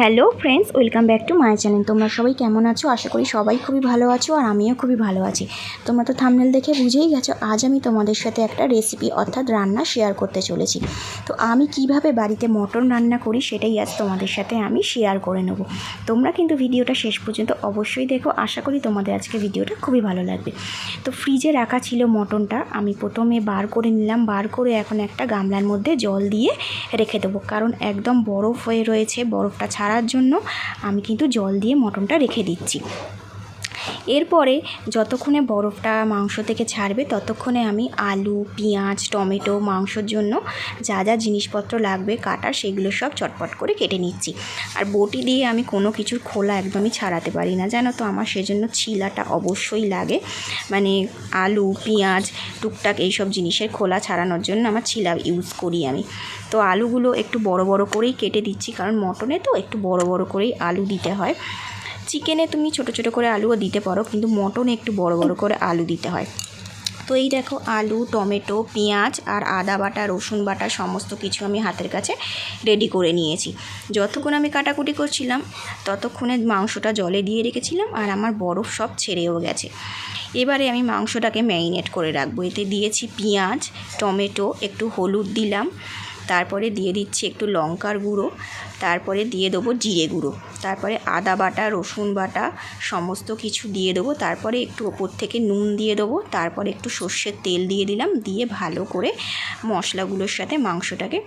Hello friends, welcome back to my channel. তোমরা সবাই কেমন আছো? আশা করি সবাই খুবই ভালো আছো আর আমিও খুবই ভালো আছি। তোমরা তো থামনেল দেখে বুঝেই গেছো, আজ আমি তোমাদের সাথে একটা রেসিপি অর্থাৎ রান্না শেয়ার করতে চলেছি। তো আমি কীভাবে বাড়িতে মটন রান্না করি সেটাই আজ তোমাদের সাথে আমি শেয়ার করে নেব। তোমরা কিন্তু ভিডিওটা শেষ পর্যন্ত অবশ্যই দেখো। আশা করি তোমাদের আজকে ভিডিওটা খুবই ভালো লাগবে। তো ফ্রিজে রাখা ছিল মটনটা। আমি প্রথমে বার করে নিলাম। বার করে এখন একটা গামলার মধ্যে জল দিয়ে রেখে দেবো। কারণ একদম বরফ হয়ে রয়েছে। বরফটা ছাড়ার জন্য আমি কিন্তু জল দিয়ে মটনটা রেখে দিচ্ছি। এরপরে যতক্ষণে বরফটা মাংস থেকে ছাড়বে, ততক্ষণে আমি আলু, পেঁয়াজ, টমেটো মাংসর জন্য যা যা জিনিসপত্র লাগবে, কাটার সেগুলো সব চটপট করে কেটে নিচ্ছি। আর বটি দিয়ে আমি কোনো কিছুর খোলা একদমই ছাড়াতে পারি না। জানো তো, আমার সেজন্য ছিলাটা অবশ্যই লাগে। মানে আলু, পেঁয়াজ, টুকটাক এইসব জিনিসের খোলা ছাড়ানোর জন্য আমার ছিলা ইউজ করি আমি। তো আলুগুলো একটু বড় বড় করেই কেটে দিচ্ছি, কারণ মটনে তো একটু বড় বড় করেই আলু দিতে হয়। চিকেনে তুমি ছোট ছোট করে আলুও দিতে পারো, কিন্তু মটনে একটু বড় বড় করে আলু দিতে হয়। তো এই দেখো, আলু, টমেটো, পেঁয়াজ আর আদা বাটা, রসুন বাটা সমস্ত কিছু আমি হাতের কাছে রেডি করে নিয়েছি। যতক্ষণ আমি কাটাকুটি করছিলাম, ততক্ষণে মাংসটা জলে দিয়ে রেখেছিলাম আর আমার বরফ সব ছেড়েও গেছে। এবারে আমি মাংসটাকে ম্যারিনেট করে রাখব। এতে দিয়েছি পেঁয়াজ, টমেটো, একটু হলুদ দিলাম তারপরে দিয়ে দিচ্ছি একটু লঙ্কার গুঁড়ো, তারপরে দিয়ে দেবো জিরে গুঁড়ো, তারপরে আদা বাটা, রসুন বাটা, সমস্ত কিছু দিয়ে দেবো, তারপরে একটু ওপর থেকে নুন দিয়ে দেবো, তারপরে একটু সর্ষের তেল দিয়ে দিলাম, দিয়ে ভালো করে মশলাগুলোর সাথে মাংসটাকে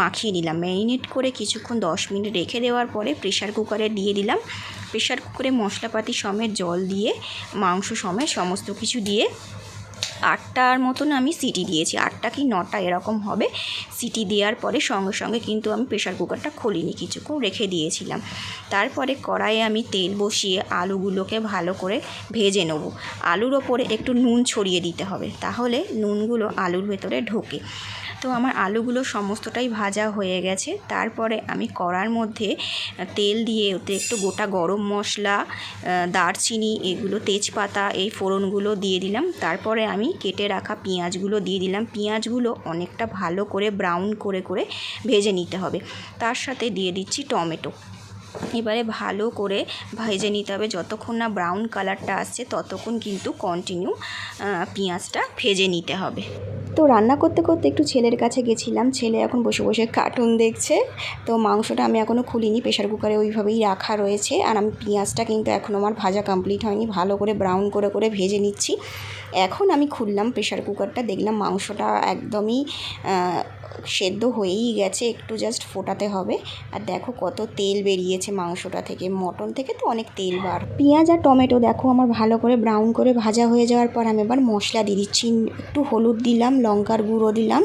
মাখিয়ে নিলাম। ম্যারিনেট করে কিছুক্ষণ দশ মিনিট রেখে দেওয়ার পরে প্রেশার কুকারে দিয়ে দিলাম। প্রেশার কুকারে মশলাপাতি সমেত জল দিয়ে, মাংস সমেত সমস্ত কিছু দিয়ে আটটার মতন আমি সিটি দিয়েছি। আটটা কি নটা এরকম হবে। সিটি দেওয়ার পরে সঙ্গে সঙ্গে কিন্তু আমি প্রেশার কুকারটা খুলিনি, কিছুক্ষণ রেখে দিয়েছিলাম। তারপরে কড়াইয়ে আমি তেল বসিয়ে আলুগুলোকে ভালো করে ভেজে নেব। আলুর ওপরে একটু নুন ছড়িয়ে দিতে হবে, তাহলে নুনগুলো আলুর ভেতরে ঢোকে। তো আমার আলুগুলো সমস্তটাই ভাজা হয়ে গেছে। তারপরে আমি কড়ার মধ্যে তেল দিয়ে ওতে একটু গোটা গরম মশলা দারচিনি, এগুলো তেজপাতা, এই ফোড়নগুলো দিয়ে দিলাম। তারপরে আমি কেটে রাখা পেঁয়াজগুলো দিয়ে দিলাম। পেঁয়াজগুলো অনেকটা ভালো করে ব্রাউন করে করে ভেজে নিতে হবে। তার সাথে দিয়ে দিচ্ছি টমেটো। এবারে ভালো করে ভেজে নিতে হবে। যতক্ষণ না ব্রাউন কালারটা আসছে, ততক্ষণ কিন্তু কন্টিনিউ পেঁয়াজটা ভেজে নিতে হবে। তো রান্না করতে করতে একটু ছেলের কাছে গেছিলাম। ছেলে এখন বসে বসে কার্টুন দেখছে। তো মাংসটা আমি এখনও খুলিনি প্রেশার কুকারে ওইভাবেই রাখা রয়েছে। আর আমি পেঁয়াজটা কিন্তু এখনও আমার ভাজা কমপ্লিট হয়নি। ভালো করে ব্রাউন করে করে ভেজে নিচ্ছি। এখন আমি খুললাম প্রেশার কুকারটা দেখলাম মাংসটা একদমই সেদ্ধ হয়েই গেছে, একটু জাস্ট ফোটাতে হবে। আর দেখো কত তেল বেরিয়েছে মাংসটা থেকে। মটন থেকে তো অনেক তেল বার। পেঁয়াজ আর টমেটো দেখো আমার ভালো করে ব্রাউন করে ভাজা হয়ে যাওয়ার পর আমি এবার মশলা দিয়ে দিচ্ছি। একটু হলুদ দিলাম, লঙ্কার গুঁড়ো দিলাম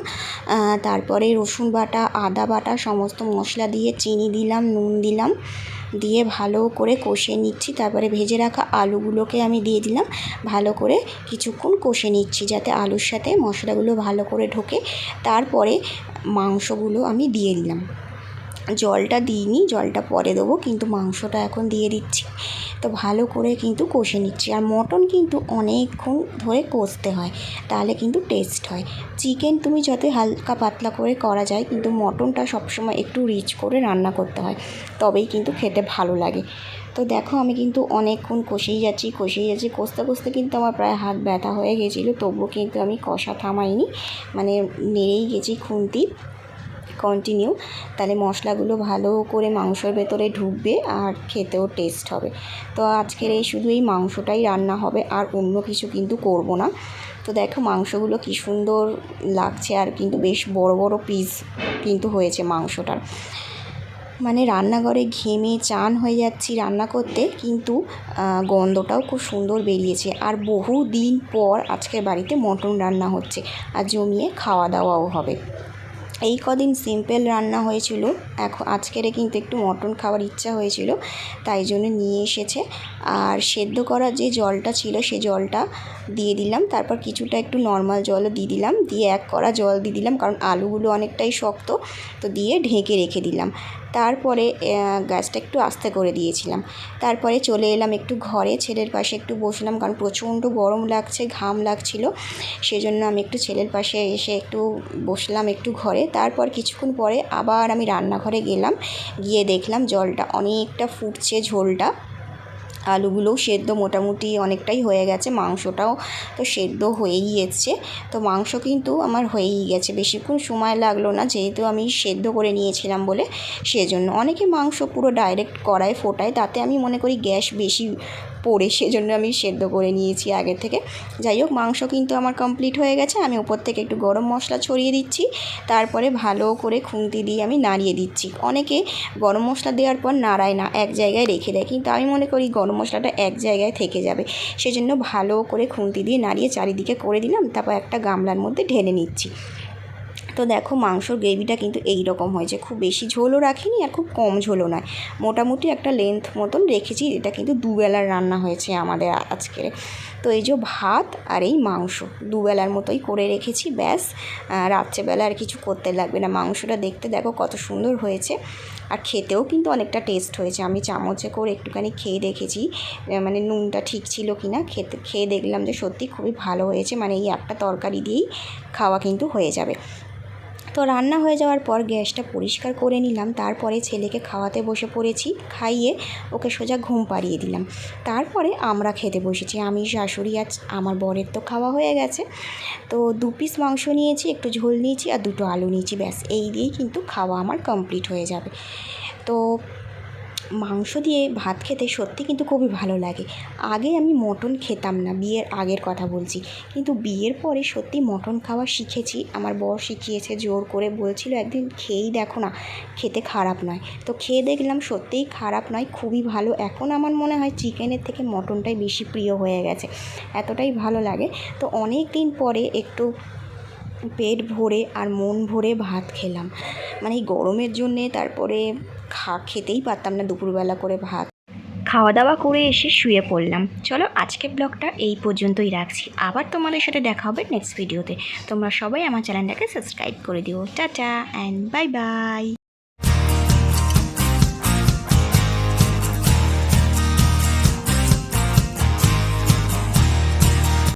তারপরে রসুন বাটা, আদা বাটা, সমস্ত মশলা দিয়ে চিনি দিলাম, নুন দিলাম। দিয়ে ভালো করে কষে নিচ্ছি। তারপরে ভেজে রাখা আলুগুলোকে আমি দিয়ে দিলাম। ভালো করে কিছুক্ষণ কষে নিচ্ছি যাতে আলুর সাথে মশলাগুলো ভালো করে ঢোকে। তারপরে মাংসগুলো আমি দিয়ে দিলাম। জলটা দিইনি, জলটা পরে দেবো, কিন্তু মাংসটা এখন দিয়ে দিচ্ছি। তো ভালো করে কিন্তু কষে নিচ্ছি। আর মটন কিন্তু অনেকক্ষণ ধরে কষতে হয়, তাহলে কিন্তু টেস্ট হয়। চিকেন তুমি যতই হালকা পাতলা করে করা যায়, কিন্তু মটনটা সবসময় একটু রিচ করে রান্না করতে হয়, তবেই কিন্তু খেতে ভালো লাগে। তো দেখো আমি কিন্তু অনেকক্ষণ কষেই যাচ্ছি কষেই যাচ্ছি, কষতে কষতে কিন্তু আমার প্রায় হাত ব্যথা হয়ে গেছিল, তবুও কিন্তু আমি কষা থামাইনি মানে নেড়েই গেছি খুন্তি। কন্টিনিউ তাহলে মশলাগুলো ভালো করে মাংসর ভেতরে ঢুকবে আর খেতেও টেস্ট হবে। তো আজকের এই শুধু এই মাংসটাই রান্না হবে, আর অন্য কিছু কিন্তু করব না। তো দেখো মাংসগুলো কী সুন্দর লাগছে আর কিন্তু বেশ বড় বড় পিস কিন্তু হয়েছে মাংসটার। মানে রান্নাঘরে ঘেমে চান হয়ে যাচ্ছি রান্না করতে, কিন্তু গন্ধটাও খুব সুন্দর বেরিয়েছে। আর বহু দিন পর আজকের বাড়িতে মটন রান্না হচ্ছে, আর জমিয়ে খাওয়া দাওয়াও হবে। এই কদিন সিম্পল রান্না হয়েছিল। এখন আজকেরে কিন্তু একটু মটন খাওয়ার ইচ্ছা হয়েছিল, তাই জন্য নিয়ে এসেছে। আর সেদ্ধ করা যে জলটা ছিল, সে জলটা দিয়ে দিলাম। তারপর কিছুটা একটু নর্মাল জলও দিয়ে দিলাম। দিয়ে এক করা জল দিয়ে দিলাম, কারণ আলুগুলো অনেকটাই শক্ত, তো দিয়ে ঢেকে রেখে দিলাম। তারপরে গ্যাসটা একটু আস্তে করে দিয়েছিলাম। তারপরে চলে এলাম একটু ঘরে, ছেলের পাশে একটু বসলাম, কারণ প্রচণ্ড গরম লাগছে, ঘাম লাগছিল। সেজন্য আমি একটু ছেলের পাশে এসে একটু বসলাম একটু ঘরে। তারপর কিছুক্ষণ পরে আবার আমি রান্নাঘরে গেলাম, গিয়ে দেখলাম জলটা অনেকটা ফুটছে ঝোলটা। আলুগুলোও সেদ্ধ মোটামুটি অনেকটাই হয়ে গেছে, মাংসটাও তো সেদ্ধ হয়েই এসছে। তো মাংস কিন্তু আমার হয়েই গেছে, বেশিক্ষণ সময় লাগল না যেহেতু আমি সেদ্ধ করে নিয়েছিলাম বলে। সেজন্য অনেকে মাংস পুরো ডাইরেক্ট কড়ায় ফোটায়, তাতে আমি মনে করি গ্যাস বেশি পড়ে সেজন্য আমি সেদ্ধ করে নিয়েছি আগে থেকে। যাই হোক, মাংস কিন্তু আমার কমপ্লিট হয়ে গেছে। আমি উপর থেকে একটু গরম মশলা ছড়িয়ে দিচ্ছি। তারপরে ভালো করে খুন্তি দিয়ে আমি নাড়িয়ে দিচ্ছি। অনেকে গরম মশলা দেওয়ার পর নাড়ায় না, এক জায়গায় রেখে দেয়। কিন্তু আমি মনে করি গরম মশলাটা এক জায়গায় থেকে যাবে। সেজন্য ভালো করে খুন্তি দিয়ে নাড়িয়ে চারিদিকে করে দিলাম। তারপর একটা গামলার মধ্যে ঢেলে নিচ্ছি। তো দেখো মাংসর গ্রেভিটা কিন্তু এই রকম হয়েছে খুব বেশি ঝোলও রাখিনি আর খুব কম ঝোলও নয়। মোটামুটি একটা লেন্থ মতন রেখেছি, এটা কিন্তু দুবেলার রান্না হয়েছে আমাদের আজকে তো এই যে ভাত আর এই মাংস দুবেলার মতোই করে রেখেছি, ব্যাস। রাত্রেবেলা আর কিছু করতে লাগবে না। মাংসটা দেখতে দেখো কত সুন্দর হয়েছে আর খেতেও কিন্তু অনেকটা টেস্ট হয়েছে। আমি চামচে করে একটুখানি খেয়ে দেখেছি মানে নুনটা ঠিক ছিল কি না খেতে, খেয়ে দেখলাম যে সত্যি খুবই ভালো হয়েছে। মানে এই একটা তরকারি দিয়েই খাওয়া কিন্তু হয়ে যাবে। তো রান্না হয়ে যাওয়ার পর গ্যাসটা পরিষ্কার করে নিলাম। তারপরে ছেলেকে খাওয়াতে বসে পড়েছি, খাইয়ে ওকে সোজা ঘুম পাড়িয়ে দিলাম। তারপরে আমরা খেতে বসেছি। আমি, শাশুড়ি আজ আমার বরের তো খাওয়া হয়ে গেছে। তো দু পিস মাংস নিয়েছি, একটু ঝোল নিয়েছি আর দুটো আলু নিয়েছি। ব্যাস, এই দিয়েই কিন্তু খাওয়া আমার কমপ্লিট হয়ে যাবে। তো মাংস দিয়ে ভাত খেতে সত্যি কিন্তু খুবই ভালো লাগে। আগে আমি মটন খেতাম না, বিয়ের আগের কথা বলছি। কিন্তু বিয়ের পরে সত্যি মটন খাওয়া শিখেছি। আমার বর শিখিয়েছে, জোর করে বলছিল, একদিন খেয়েই দেখো না, খেতে খারাপ নয়। তো খেয়ে দেখলাম সত্যিই খারাপ নয়, খুবই ভালো। এখন আমার মনে হয় চিকেনের থেকে মটনটাই বেশি প্রিয় হয়ে গেছে। এতটাই ভালো লাগে। তো অনেক দিন পরে একটু পেট ভরে আর মন ভরে ভাত খেলাম। মানে গরমের জন্যে, তারপরে খা, খেতেই পারতাম না দুপুরবেলা করে ভাত। খাওয়া দাওয়া করে এসে শুয়ে পড়লাম। চলো আজকে ব্লগটা এই পর্যন্তই রাখছি। আবার তোমাদের সাথে দেখা হবে নেক্সট ভিডিওতে তোমরা সবাই আমার চ্যানেলটাকে সাবস্ক্রাইব করে দিও। Tata and bye bye